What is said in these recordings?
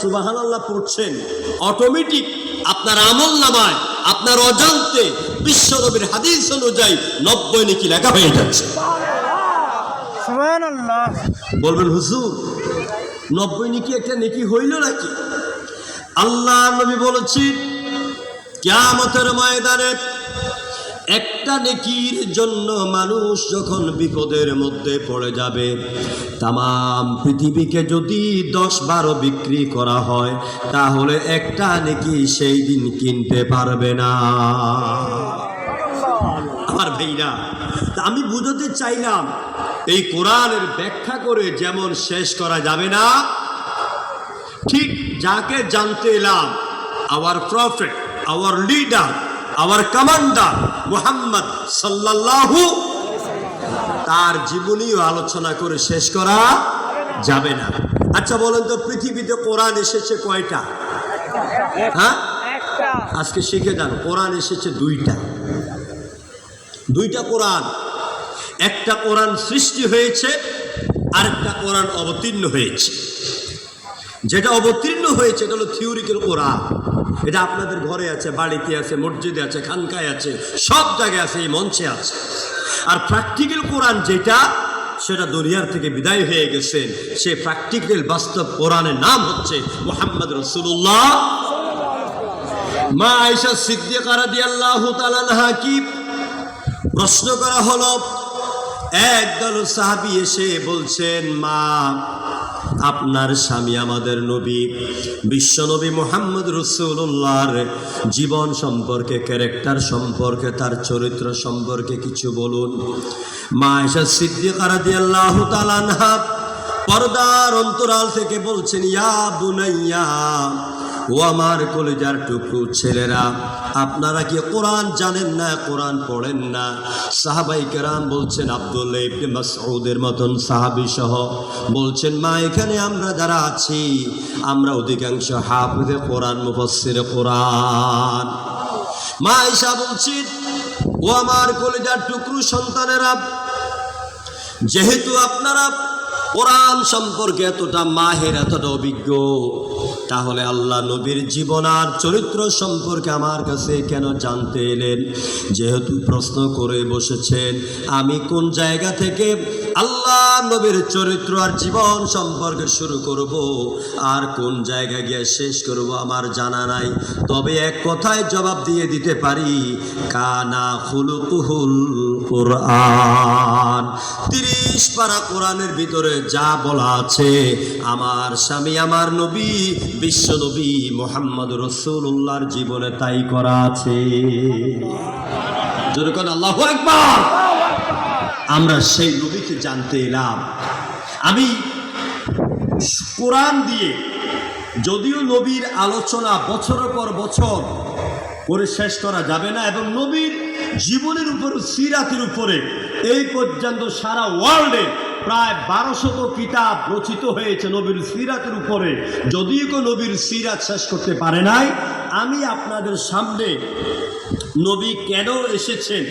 সুবাহান আল্লাহ পড়ছেন অটোমেটিক আপনার আমল নামায় আপনার অজান্তে বিশ্বনবীর হাদিস অনুযায়ী নব্বই নাকি লেখা হয়ে যাচ্ছে। বলবেন হুজুর নব্বই নাকি একটা নেকি হইল নাকি? আল্লাহ নবী বলেছেন কিয়ামতের ময়দানে একটা নেকির জন্য মানুষ যখন বিপদের মধ্যে পড়ে যাবে তাম পৃথিবীকে যদি দশ বারো বিক্রি করা হয়, তাহলে একটা নেকি সেই দিন কিনতে পারবে না। আমার ভাইরা আমি বুঝতে চাইলাম, এই কোরআনের ব্যাখ্যা করে যেমন শেষ করা যাবে না, ঠিক যাকে জানতে এলাম our prophet our leader our commander Muhammad সাল্লাল্লাহু তার জীবনীও আলোচনা করে শেষ করা যাবে না। আচ্ছা বলেন তো, পৃথিবীতে কোরআন এসেছে কয়টা? হ্যাঁ? আজকে শিখে যান কোরআন এসেছে দুইটা। দুইটা কোরআন। একটা কোরআন সৃষ্টি হয়েছে, আরেকটা কোরআন অবতীর্ণ হয়েছে। যেটা অবতীর্ণ হয়েছে, এটা হলো থিওরিক্যাল কোরআন। এটা আপনাদের ঘরে আছে, বাড়িতে আছে, মসজিদে আছে, খানকায় আছে, সব জায়গায় আছে, এই মঞ্চে আছে। আর প্র্যাকটিক্যাল কোরআন যেটা, সেটা দুনিয়ার থেকে বিদায় হয়ে গেছেন সে প্র্যাকটিক্যাল বাস্তব কোরআনের নাম হচ্ছে মোহাম্মদ রসুল্লাহ মা আয়েশা সিদ্দিকা রাদিয়াল্লাহু তাআলা আনহা কি প্রশ্ন করা হলো, একদল সাহাবী এসে বলছেন, মা আপনার স্বামী আমাদের নবী। বিশ্বনবী মোহাম্মদ রসুল্লাহর জীবন সম্পর্কে, ক্যারেক্টার সম্পর্কে, তার চরিত্র সম্পর্কে কিছু বলুন। মা এসা সিদ্দিকারা দিয়ে তাআলা আনহা পর্দার অন্তরাল থেকে বলছেন, ইয়া বুনাইয়া, ও আমার কলেজার টুকরো ছেলেরা, আপনারা কি কোরআন জানেন না, কোরআন পড়েন না? সাহাবাই কেরাম বলছেন ইবনে মাসউদের মতন সাহাবী সহ বলছেন, মা, এখানে আমরা যারা আছি, আমরা অধিকাংশ হাফিজে কোরআন, মুফাসসির কোরআন। মা ঈশা বলছেন, ও আমার কলেজার টুকরো সন্তানেরা, যেহেতু আপনারা কোরআন সম্পর্কে এতটা মাহের, এতটা অভিজ্ঞ, তাহলে আল্লাহ নবীর জীবন আর চরিত্র সম্পর্কে আমার কাছে কেন জানতে এলেন? যেহেতু প্রশ্ন করে বসেছেন, আমি কোন জায়গা থেকে আল্লাহ নবীর চরিত্র আর জীবন সম্পর্কে শুরু করব। আর কোন জায়গা গিয়ে শেষ করব আমার জানা নাই। তবে এক কথায় জবাব দিয়ে দিতে পারি, কানা খুলুকুহুল কোরআন। তিরিশ পারা কোরআনের ভিতরে যা বলা আছে, আমার স্বামী, আমার নবী, বিশ্ব নবী মোহাম্মদ রসুল্লাহর জীবনে তাই করা আছে। যেরকম আল্লাহ একবার আমরা সেই নবীকে জানতে এলাম। আমি কোরআন দিয়ে যদিও নবীর আলোচনা বছরের পর বছর করে শেষ করা যাবে না এবং নবীর জীবনের উপর, সিরাতের উপরে এই পর্যন্ত সারা ওয়ার্ল্ডে প্রায় বারোশত কিতাব রচিত হয়েছে নবীর সিরাতের উপরে। যদিও কেউ নবীর সিরাত শেষ করতে পারে নাই, আমি আপনাদের সামনে নবী কেন এসেছেন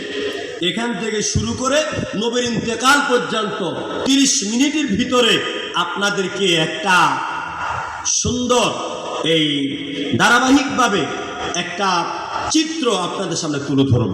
এখান থেকে শুরু করে নবীর ইন্তেকাল পর্যন্ত তিরিশ মিনিটের ভিতরে আপনাদেরকে একটা সুন্দর এই ধারাবাহিকভাবে একটা চিত্র আপনাদের সামনে তুলে ধরব।